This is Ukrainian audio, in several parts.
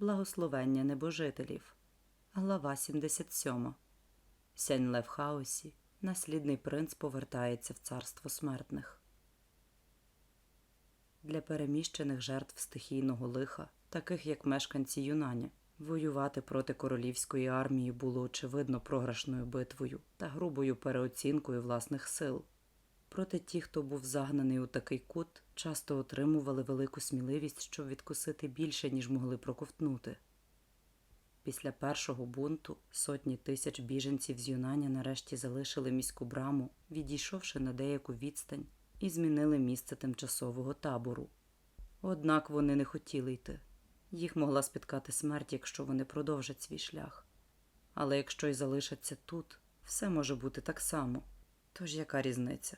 Благословення небожителів. Глава 77. Сяньле в хаосі. Наслідний принц повертається в царство смертних. Для переміщених жертв стихійного лиха, таких як мешканці Юнані, воювати проти королівської армії було очевидно програшною битвою та грубою переоцінкою власних сил. Проте ті, хто був загнаний у такий кут, часто отримували велику сміливість, щоб відкусити більше, ніж могли проковтнути. Після першого бунту сотні тисяч біженців з Юнані нарешті залишили міську браму, відійшовши на деяку відстань, і змінили місце тимчасового табору. Однак вони не хотіли йти. Їх могла спіткати смерть, якщо вони продовжать свій шлях. Але якщо й залишаться тут, все може бути так само. Тож яка різниця?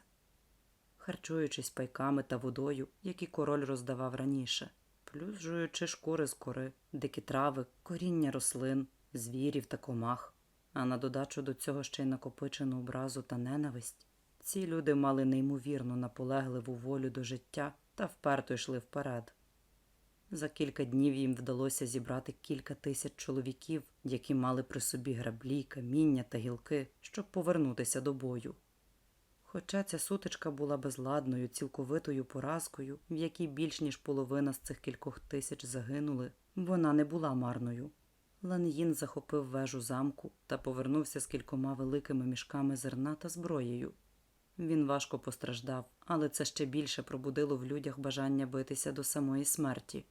Харчуючись пайками та водою, які король роздавав раніше, плюс жуючи шкури з кори, дикі трави, коріння рослин, звірів та комах, а на додачу до цього ще й накопичену образу та ненависть, ці люди мали неймовірно наполегливу волю до життя та вперто йшли вперед. За кілька днів їм вдалося зібрати кілька тисяч чоловіків, які мали при собі граблі, каміння та гілки, щоб повернутися до бою. Хоча ця сутичка була безладною, цілковитою поразкою, в якій більш ніж половина з цих кількох тисяч загинули, вона не була марною. Лан'їн захопив вежу замку та повернувся з кількома великими мішками зерна та зброєю. Він важко постраждав, але це ще більше пробудило в людях бажання битися до самої смерті.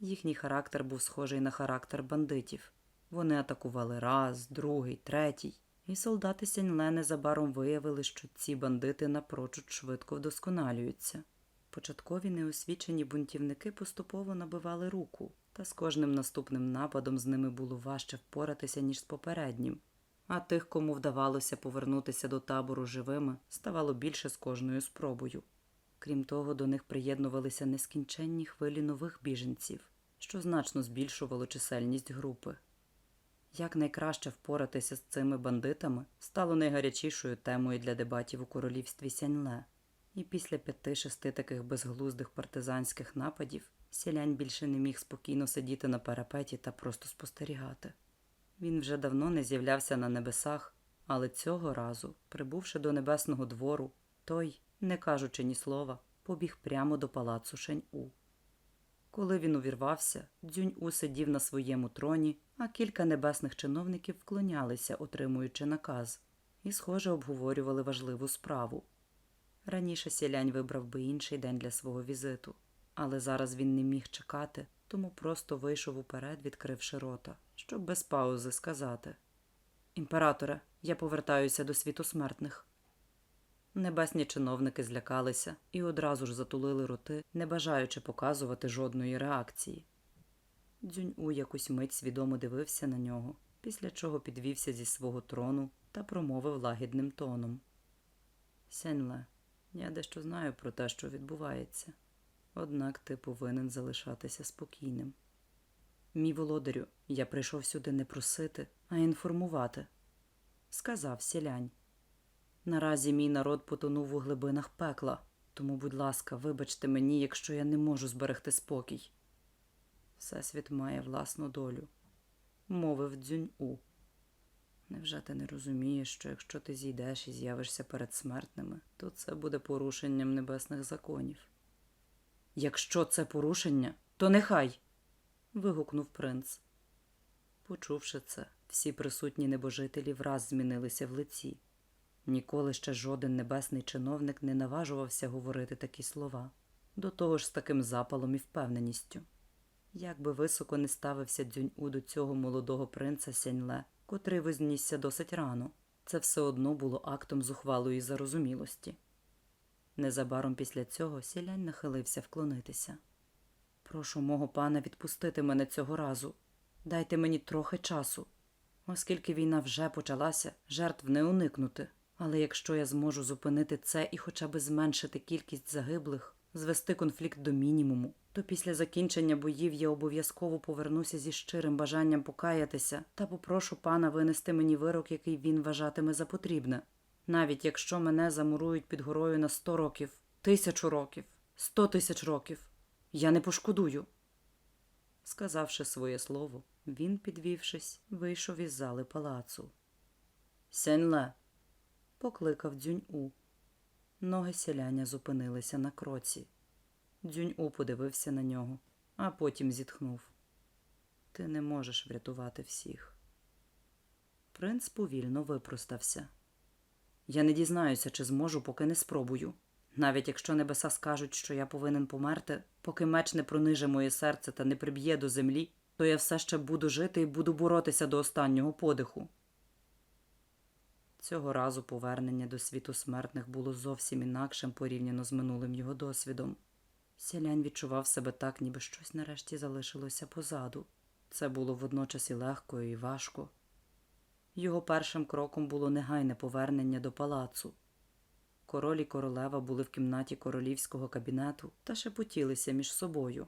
Їхній характер був схожий на характер бандитів. Вони атакували раз, другий, третій, і солдати Сяньле незабаром виявили, що ці бандити напрочуд швидко вдосконалюються. Початкові неосвічені бунтівники поступово набивали руку, та з кожним наступним нападом з ними було важче впоратися, ніж з попереднім. А тих, кому вдавалося повернутися до табору живими, ставало більше з кожною спробою. Крім того, до них приєднувалися нескінченні хвилі нових біженців, що значно збільшувало чисельність групи. Як найкраще впоратися з цими бандитами стало найгарячішою темою для дебатів у королівстві Сяньле. І після п'яти-шести таких безглуздих партизанських нападів сілянь більше не міг спокійно сидіти на парапеті та просто спостерігати. Він вже давно не з'являвся на небесах, але цього разу, прибувши до небесного двору, той, не кажучи ні слова, побіг прямо до палацу Шень-У. Коли він увірвався, Дзюнь-У сидів на своєму троні, а кілька небесних чиновників вклонялися, отримуючи наказ, і, схоже, обговорювали важливу справу. Раніше сілянь вибрав би інший день для свого візиту, але зараз він не міг чекати, тому просто вийшов уперед, відкривши рота, щоб без паузи сказати Імператоре, я повертаюся до світу смертних. Небесні чиновники злякалися і одразу ж затулили роти, не бажаючи показувати жодної реакції. Дзюнь-У якусь мить свідомо дивився на нього, після чого підвівся зі свого трону та промовив лагідним тоном. Сяньле, я дещо знаю про те, що відбувається, однак ти повинен залишатися спокійним. Мій володарю, я прийшов сюди не просити, а інформувати, сказав сілянь. Наразі мій народ потонув у глибинах пекла, тому, будь ласка, вибачте мені, якщо я не можу зберегти спокій. Всесвіт має власну долю, мовив дзюнь-у. Невже ти не розумієш, що якщо ти зійдеш і з'явишся перед смертними, то це буде порушенням небесних законів? Якщо це порушення, то нехай. вигукнув принц. Почувши це, всі присутні небожителі враз змінилися в лиці. Ніколи ще жоден небесний чиновник не наважувався говорити такі слова, до того ж з таким запалом і впевненістю. Як би високо не ставився дзюнь-у до цього молодого принца Сяньле, котрий вознісся досить рано, це все одно було актом зухвалої зарозумілості. Незабаром після цього сілянь нахилився вклонитися. Прошу мого пана відпустити мене цього разу. Дайте мені трохи часу. Оскільки війна вже почалася, жертв не уникнути. Але якщо я зможу зупинити це і хоча б зменшити кількість загиблих, звести конфлікт до мінімуму, то після закінчення боїв я обов'язково повернуся зі щирим бажанням покаятися та попрошу пана винести мені вирок, який він вважатиме за потрібне. Навіть якщо мене замурують під горою на сто років, тисячу років, сто тисяч років, я не пошкодую. Сказавши своє слово, він, підвівшись, вийшов із зали палацу. Сяньле. Покликав Дзюнь-У. Ноги селяня зупинилися на кроці. Дзюнь-У подивився на нього, а потім зітхнув. Ти не можеш врятувати всіх. Принц повільно випростався. Я не дізнаюся, чи зможу, поки не спробую. Навіть якщо небеса скажуть, що я повинен померти, поки меч не прониже моє серце та не приб'є до землі, то я все ще буду жити і буду боротися до останнього подиху. Цього разу повернення до світу смертних було зовсім інакшим порівняно з минулим його досвідом. Сілянь відчував себе так, ніби щось нарешті залишилося позаду. Це було водночас і легко, і важко. Його першим кроком було негайне повернення до палацу. Король і королева були в кімнаті королівського кабінету та шепотілися між собою.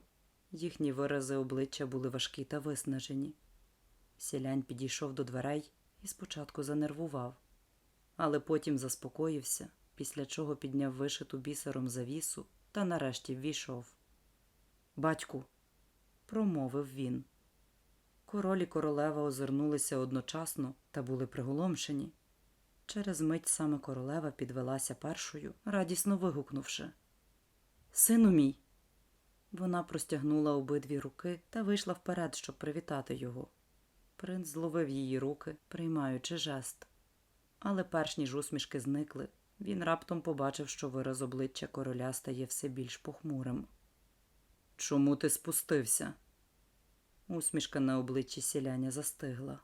Їхні вирази обличчя були важкі та виснажені. Сілянь підійшов до дверей і спочатку занервував, але потім заспокоївся, після чого підняв вишиту бісером завісу та нарешті ввійшов. Батьку, промовив він. Король і королева озирнулися одночасно та були приголомшені. Через мить саме королева підвелася першою, радісно вигукнувши Сину мій. Вона простягнула обидві руки та вийшла вперед, щоб привітати його. Принц зловив її руки, приймаючи жест. Але перш ніж усмішки зникли, він раптом побачив, що вираз обличчя короля стає все більш похмурим. Чому ти спустився? Усмішка на обличчі сіляня застигла.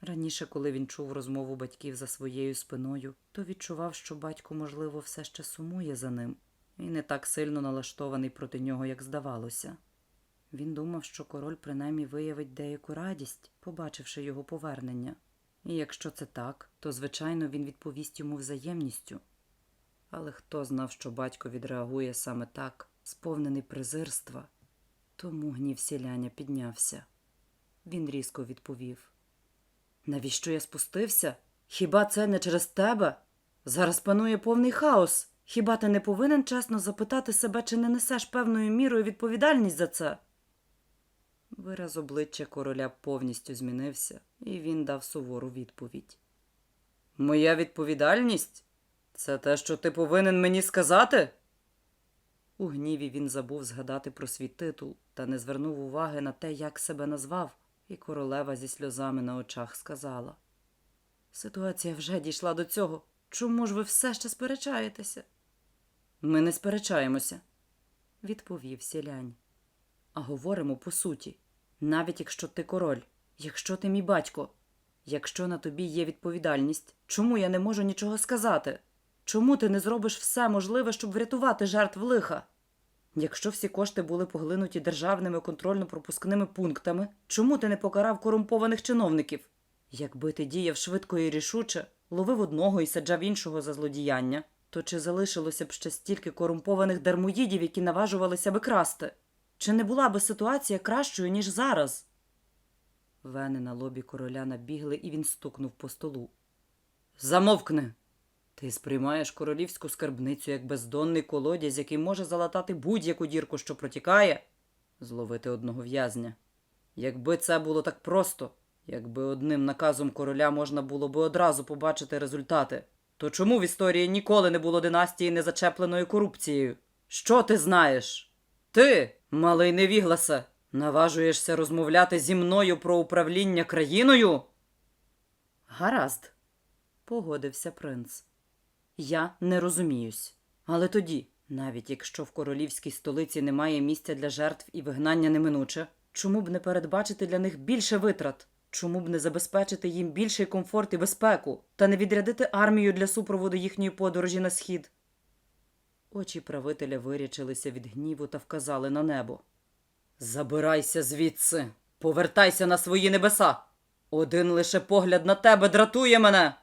Раніше, коли він чув розмову батьків за своєю спиною, то відчував, що батько, можливо, все ще сумує за ним і не так сильно налаштований проти нього, як здавалося. Він думав, що король принаймні виявить деяку радість, побачивши його повернення. І якщо це так, то, звичайно, він відповість йому взаємністю. Але хто знав, що батько відреагує саме так, сповнений презирства, тому гнів сіляня піднявся. Він різко відповів. Навіщо я спустився? Хіба це не через тебе? Зараз панує повний хаос. Хіба ти не повинен чесно запитати себе, чи не несеш певною мірою відповідальність за це? Вираз обличчя короля повністю змінився, і він дав сувору відповідь. Моя відповідальність? Це те, що ти повинен мені сказати? У гніві він забув згадати про свій титул та не звернув уваги на те, як себе назвав, і королева зі сльозами на очах сказала: Ситуація вже дійшла до цього. Чому ж ви все ще сперечаєтеся? Ми не сперечаємося, відповів сілянь. А говоримо по суті, навіть якщо ти король, якщо ти мій батько, якщо на тобі є відповідальність, чому я не можу нічого сказати? Чому ти не зробиш все можливе, щоб врятувати жертв лиха? Якщо всі кошти були поглинуті державними контрольно-пропускними пунктами, чому ти не покарав корумпованих чиновників? Якби ти діяв швидко і рішуче, ловив одного і саджав іншого за злодіяння, то чи залишилося б ще стільки корумпованих дармоїдів, які наважувалися би красти? Чи не була би ситуація кращою, ніж зараз? Вени на лобі короля набігли, і він стукнув по столу. Замовкни. Ти сприймаєш королівську скарбницю як бездонний колодязь, який може залатати будь-яку дірку, що протікає, зловити одного в'язня. Якби це було так просто, якби одним наказом короля можна було би одразу побачити результати, то чому в історії ніколи не було династії незачепленої корупцією? Що ти знаєш? Ти, малий невігласе, наважуєшся розмовляти зі мною про управління країною? Гаразд, погодився принц. Я не розуміюсь. Але тоді, навіть якщо в королівській столиці немає місця для жертв і вигнання неминуче, чому б не передбачити для них більше витрат? Чому б не забезпечити їм більший комфорт і безпеку та не відрядити армію для супроводу їхньої подорожі на схід? Очі правителя вирячилися від гніву та вказали на небо. Забирайся звідси, повертайся на свої небеса. Один лише погляд на тебе дратує мене.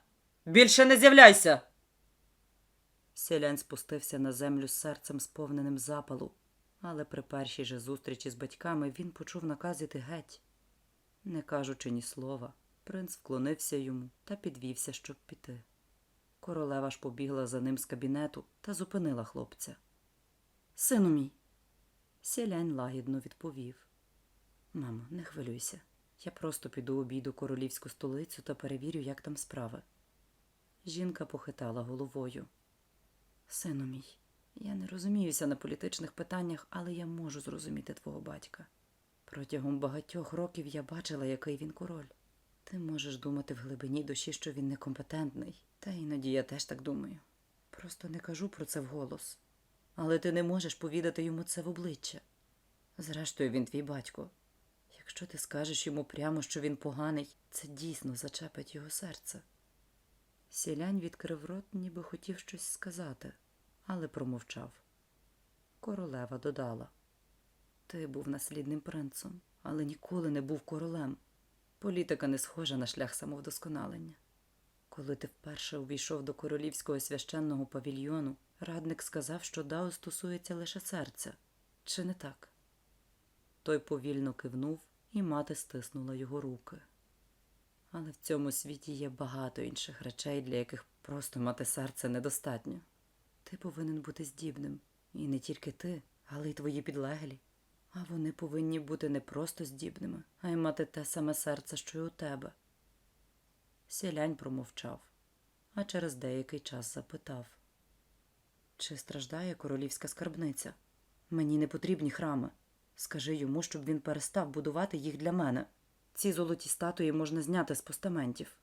Більше не з'являйся. Селянь спустився на землю з серцем сповненим запалу, але при першій же зустрічі з батьками він почув наказ іти геть. Не кажучи ні слова, принц вклонився йому та підвівся, щоб піти. Королева ж побігла за ним з кабінету та зупинила хлопця. Сину мій. Сілянь лагідно відповів. Мамо, не хвилюйся. Я просто піду обійду королівську столицю та перевірю, як там справи. Жінка похитала головою. Сину мій, я не розуміюся на політичних питаннях, але я можу зрозуміти твого батька. Протягом багатьох років я бачила, який він король. Ти можеш думати в глибині душі, що він некомпетентний, та іноді я теж так думаю. Просто не кажу про це вголос. Але ти не можеш повідати йому це в обличчя. Зрештою, він твій батько. Якщо ти скажеш йому прямо, що він поганий, це дійсно зачепить його серце. Сілянь відкрив рот, ніби хотів щось сказати, але промовчав. Королева додала Ти був наслідним принцем, але ніколи не був королем. Політика не схожа на шлях самовдосконалення. Коли ти вперше увійшов до королівського священного павільйону, радник сказав, що Дао стосується лише серця. Чи не так? Той повільно кивнув, і мати стиснула його руки. Але в цьому світі є багато інших речей, для яких просто мати серце недостатньо. Ти повинен бути здібним, і не тільки ти, але й твої підлеглі. А вони повинні бути не просто здібними, а й мати те саме серце, що й у тебе. Сілянь промовчав, а через деякий час запитав Чи страждає королівська скарбниця? Мені не потрібні храми. Скажи йому, щоб він перестав будувати їх для мене. Ці золоті статуї можна зняти з постаментів.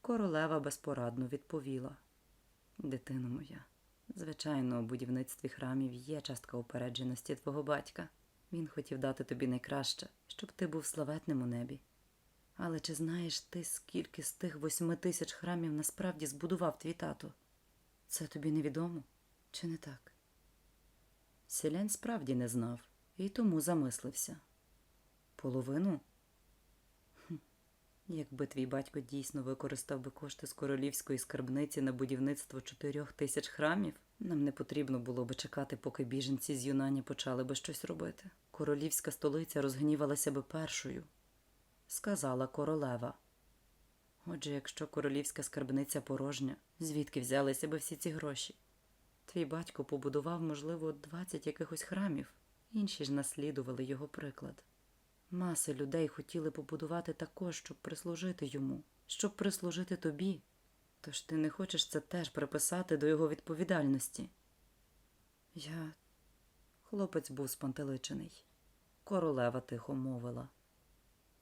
Королева безпорадно відповіла Дитино моя, звичайно, у будівництві храмів є частка упередженості твого батька. Він хотів дати тобі найкраще, щоб ти був славетним у небі. Але чи знаєш ти, скільки з тих восьми тисяч храмів насправді збудував твій тато? Це тобі невідомо, чи не так? Селянь справді не знав і тому замислився. Половину? Якби твій батько дійсно використав би кошти з королівської скарбниці на будівництво чотирьох тисяч храмів, нам не потрібно було би чекати, поки біженці з Юнані почали би щось робити. Королівська столиця розгнівалася би першою, сказала королева. Отже, якщо королівська скарбниця порожня, звідки взялися би всі ці гроші? Твій батько побудував, можливо, двадцять якихось храмів, інші ж наслідували його приклад. Маси людей хотіли побудувати також, щоб прислужити йому, щоб прислужити тобі. Тож ти не хочеш це теж приписати до його відповідальності. Я. Хлопець був спантеличений. Королева тихо мовила.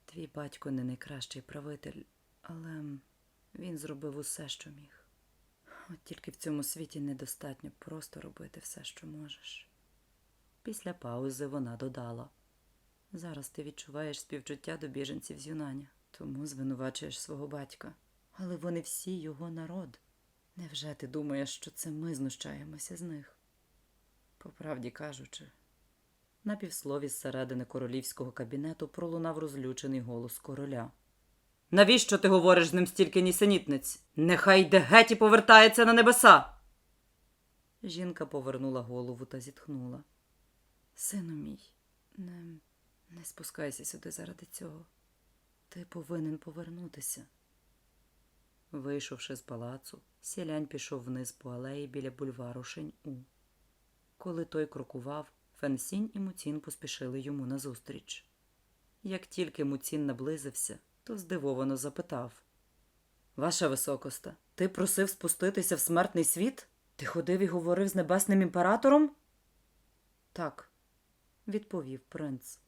Твій батько не найкращий правитель, але він зробив усе, що міг. От тільки в цьому світі недостатньо просто робити все, що можеш. Після паузи вона додала Зараз ти відчуваєш співчуття до біженців з Юнаня, тому звинувачуєш свого батька. Але вони всі його народ. Невже ти думаєш, що це ми знущаємося з них? По правді кажучи, на півслові зсередини королівського кабінету пролунав розлючений голос короля. Навіщо ти говориш з ним стільки нісенітниць? Нехай йде геть і повертається на небеса. Жінка повернула голову та зітхнула. Сину мій, не, не спускайся сюди заради цього. Ти повинен повернутися. Вийшовши з палацу, сілянь пішов вниз по алеї біля бульвару Шень-У. Коли той крокував, Фенсінь і Муцін поспішили йому назустріч. Як тільки Муцін наблизився, то здивовано запитав Ваша високоста, ти просив спуститися в смертний світ? Ти ходив і говорив з небесним імператором? Так, відповів принц.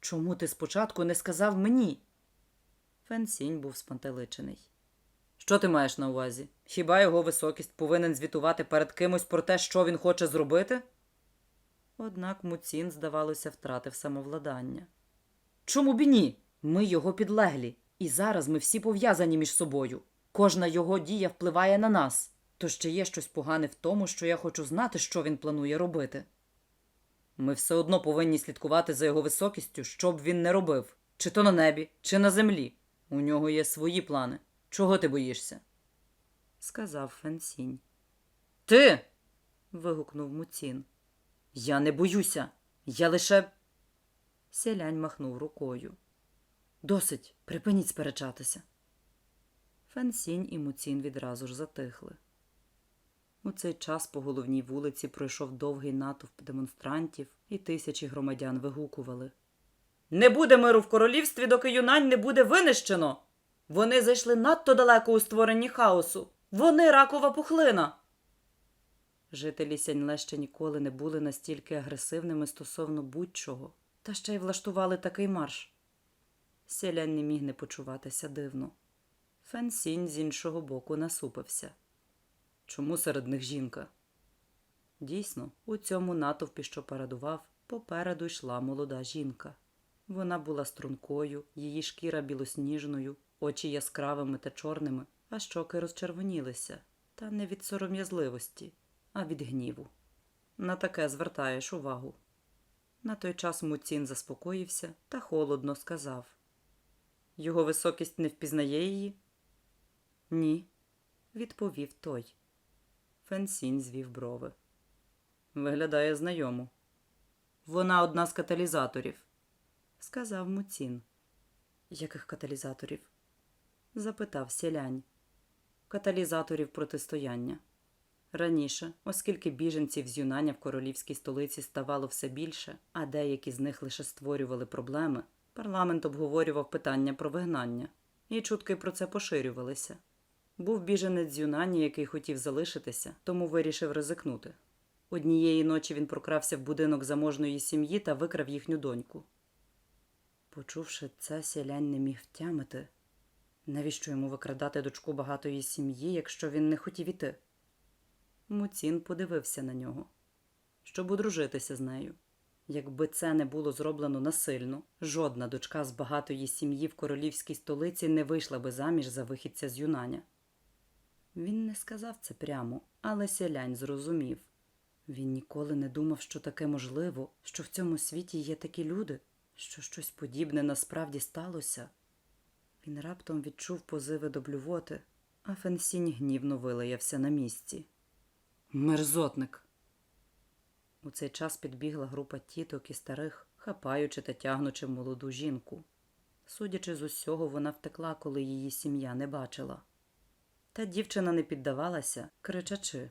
Чому ти спочатку не сказав мені? Фенсінь був спантеличений. Що ти маєш на увазі? Хіба його високість повинен звітувати перед кимось про те, що він хоче зробити? Однак Муцін, здавалося, втратив самовладання. Чому б ні? Ми його підлеглі, і зараз ми всі пов'язані між собою. Кожна його дія впливає на нас. То ще є щось погане в тому, що я хочу знати, що він планує робити. Ми все одно повинні слідкувати за його високістю, що б він не робив, чи то на небі, чи на землі. У нього є свої плани. Чого ти боїшся? сказав Фенсінь. Ти. вигукнув Муцін. Я не боюся. Я лише. Селянь махнув рукою. Досить, припиніть сперечатися. Фенсінь і Муцін відразу ж затихли. У цей час по головній вулиці пройшов довгий натовп демонстрантів, і тисячі громадян вигукували Не буде миру в королівстві, доки юнань не буде винищено. Вони зайшли надто далеко у створенні хаосу. Вони ракова пухлина. Жителі Сяньле ще ніколи не були настільки агресивними стосовно будь-чого, та ще й влаштували такий марш. Селянь не міг не почуватися дивно. Фенсінь з іншого боку насупився. Чому серед них жінка? Дійсно, у цьому натовпі, що парадував, попереду йшла молода жінка. Вона була стрункою, її шкіра білосніжною, очі яскравими та чорними, а щоки розчервонілися, та не від сором'язливості, а від гніву. На таке звертаєш увагу. На той час Муцін заспокоївся та холодно сказав Його високість не впізнає її? Ні, відповів той. Фенсінь звів брови. Виглядає знайомо. Вона одна з каталізаторів, сказав Муцін. Яких каталізаторів? запитав сілянь. Каталізаторів протистояння. Раніше, оскільки біженців з юнання в королівській столиці ставало все більше, а деякі з них лише створювали проблеми, парламент обговорював питання про вигнання, і чутки про це поширювалися. Був біженець юнані, який хотів залишитися, тому вирішив ризикнути. Однієї ночі він прокрався в будинок заможної сім'ї та викрав їхню доньку. Почувши це, сілянь не міг втямити. Навіщо йому викрадати дочку багатої сім'ї, якщо він не хотів іти? Муцін подивився на нього, щоб одружитися з нею. Якби це не було зроблено насильно, жодна дочка з багатої сім'ї в королівській столиці не вийшла би заміж за вихідця з юнання. Він не сказав це прямо, але сілянь зрозумів. Він ніколи не думав, що таке можливо, що в цьому світі є такі люди, що щось подібне насправді сталося. Він раптом відчув позиви до блювоти, а Фенсінь гнівно вилаявся на місці. Мерзотник. У цей час підбігла група тіток і старих, хапаючи та тягнучи молоду жінку. Судячи з усього, вона втекла, коли її сім'я не бачила. Та дівчина не піддавалася, кричачи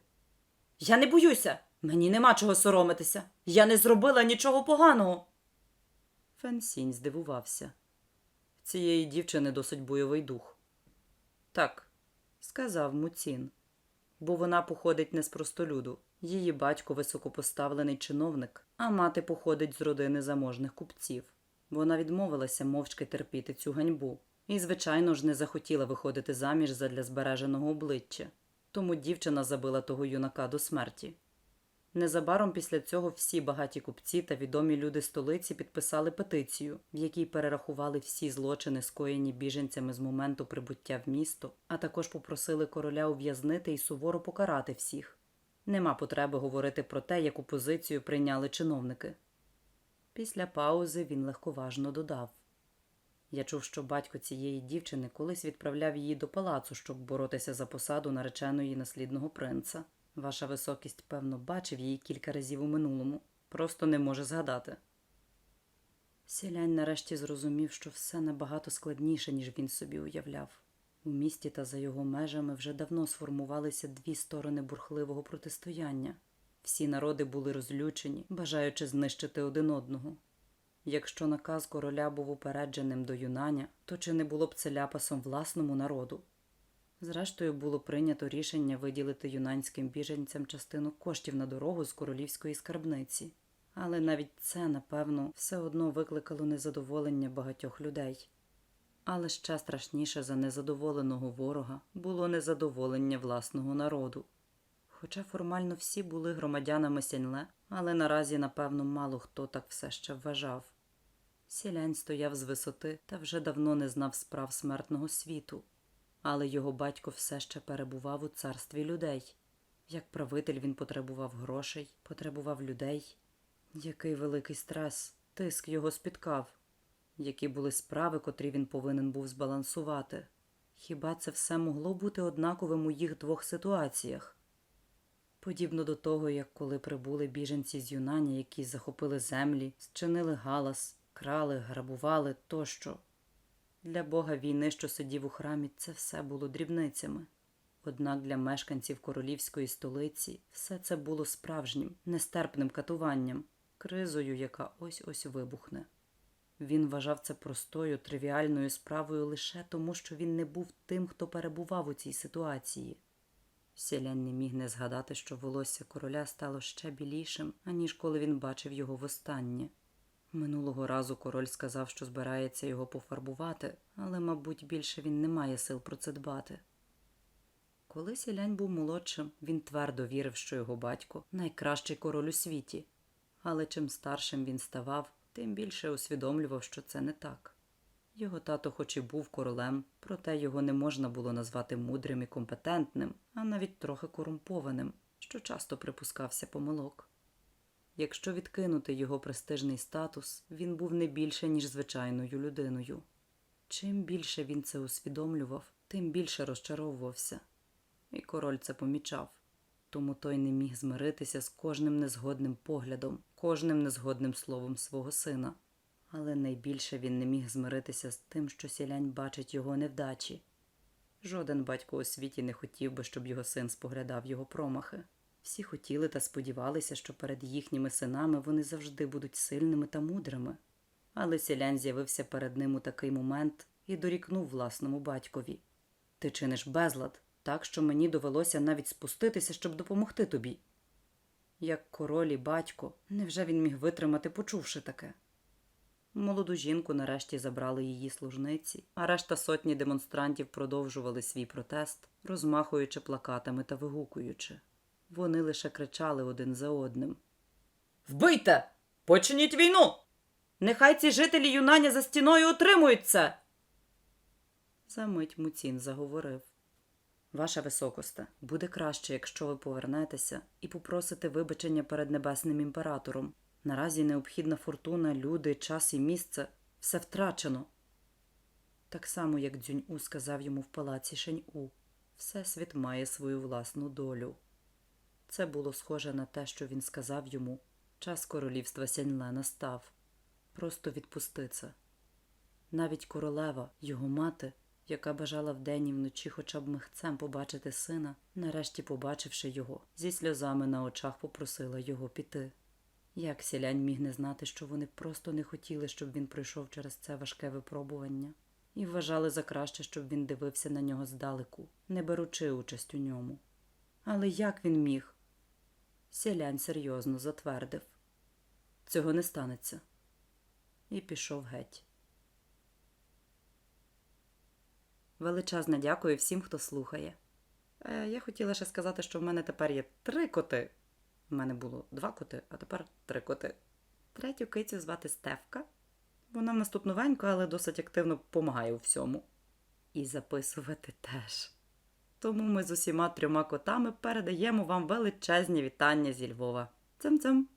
Я не боюся! Мені нема чого соромитися. Я не зробила нічого поганого. Фенсінь здивувався. Цієї дівчини досить бойовий дух. Так, сказав Муцін, бо вона походить не з простолюду. Її батько високопоставлений чиновник, а мати походить з родини заможних купців. Вона відмовилася мовчки терпіти цю ганьбу і, звичайно ж, не захотіла виходити заміж задля збереженого обличчя, тому дівчина забила того юнака до смерті. Незабаром після цього всі багаті купці та відомі люди столиці підписали петицію, в якій перерахували всі злочини, скоєні біженцями з моменту прибуття в місто, а також попросили короля ув'язнити і суворо покарати всіх. Нема потреби говорити про те, яку позицію прийняли чиновники. Після паузи він легковажно додав Я чув, що батько цієї дівчини колись відправляв її до палацу, щоб боротися за посаду нареченої наслідного принца. Ваша високість, певно, бачив її кілька разів у минулому, просто не може згадати. Сілянь нарешті зрозумів, що все набагато складніше, ніж він собі уявляв. У місті та за його межами вже давно сформувалися дві сторони бурхливого протистояння. Всі народи були розлючені, бажаючи знищити один одного. Якщо наказ короля був упередженим до юнання, то чи не було б це ляпасом власному народу? Зрештою, було прийнято рішення виділити юнанським біженцям частину коштів на дорогу з королівської скарбниці. Але навіть це, напевно, все одно викликало незадоволення багатьох людей. Але ще страшніше за незадоволеного ворога було незадоволення власного народу. Хоча формально всі були громадянами Сяньле, але наразі, напевно, мало хто так все ще вважав. Сілянь стояв з висоти та вже давно не знав справ смертного світу, але його батько все ще перебував у царстві людей. Як правитель він потребував грошей, потребував людей. Який великий стрес, тиск його спіткав які були справи, котрі він повинен був збалансувати. Хіба це все могло бути однаковим у їх двох ситуаціях? Подібно до того, як коли прибули біженці з юнання, які захопили землі, зчинили галас, крали, грабували тощо. Для Бога війни, що сидів у храмі, це все було дрібницями. Однак для мешканців королівської столиці все це було справжнім, нестерпним катуванням, кризою, яка ось ось вибухне. Він вважав це простою, тривіальною справою лише тому, що він не був тим, хто перебував у цій ситуації. Сілянь не міг не згадати, що волосся короля стало ще білішим, аніж коли він бачив його востаннє. Минулого разу король сказав, що збирається його пофарбувати, але, мабуть, більше він не має сил про це дбати. Коли сілянь був молодшим, він твердо вірив, що його батько найкращий король у світі. Але чим старшим він ставав, тим більше усвідомлював, що це не так. Його тато, хоч і був королем, проте його не можна було назвати мудрим і компетентним, а навіть трохи корумпованим, що часто припускався помилок. Якщо відкинути його престижний статус, він був не більше, ніж звичайною людиною. Чим більше він це усвідомлював, тим більше розчаровувався. І король це помічав. Тому той не міг змиритися з кожним незгодним поглядом, кожним незгодним словом свого сина. Але найбільше він не міг змиритися з тим, що сілянь бачить його невдачі. Жоден батько у світі не хотів би, щоб його син споглядав його промахи. Всі хотіли та сподівалися, що перед їхніми синами вони завжди будуть сильними та мудрими. Але сілянь з'явився перед ним у такий момент і дорікнув власному батькові. Ти чиниш безлад, так що мені довелося навіть спуститися, щоб допомогти тобі. Як король і батько, невже він міг витримати, почувши таке? Молоду жінку нарешті забрали її служниці, а решта сотні демонстрантів продовжували свій протест, розмахуючи плакатами та вигукуючи. Вони лише кричали один за одним. Вбийте! Починіть війну! Нехай ці жителі юнання за стіною отримують це. Замить Муцін заговорив. Ваша високосте, буде краще, якщо ви повернетеся і попросите вибачення перед небесним імператором. Наразі необхідна фортуна, люди, час і місце все втрачено. Так само, як Дзюнь-У сказав йому в палаці Шень-У, Всесвіт має свою власну долю. Це було схоже на те, що він сказав йому час королівства Сяньле настав. Просто відпусти це. Навіть королева, його мати, яка бажала вдень і вночі хоча б михцем побачити сина, нарешті, побачивши його, зі сльозами на очах попросила його піти. Як сілянь міг не знати, що вони просто не хотіли, щоб він пройшов через це важке випробування, і вважали за краще, щоб він дивився на нього здалеку, не беручи участь у ньому. Але як він міг? Сілянь серйозно затвердив цього не станеться. І пішов геть. Величезне дякую всім, хто слухає. Е, я хотіла ще сказати, що в мене тепер є три коти. У мене було два коти, а тепер три коти. Третю кицю звати Стевка. Вона в нас тут але досить активно допомагає у всьому. І записувати теж. Тому ми з усіма трьома котами передаємо вам величезні вітання зі Львова. Цим-цим!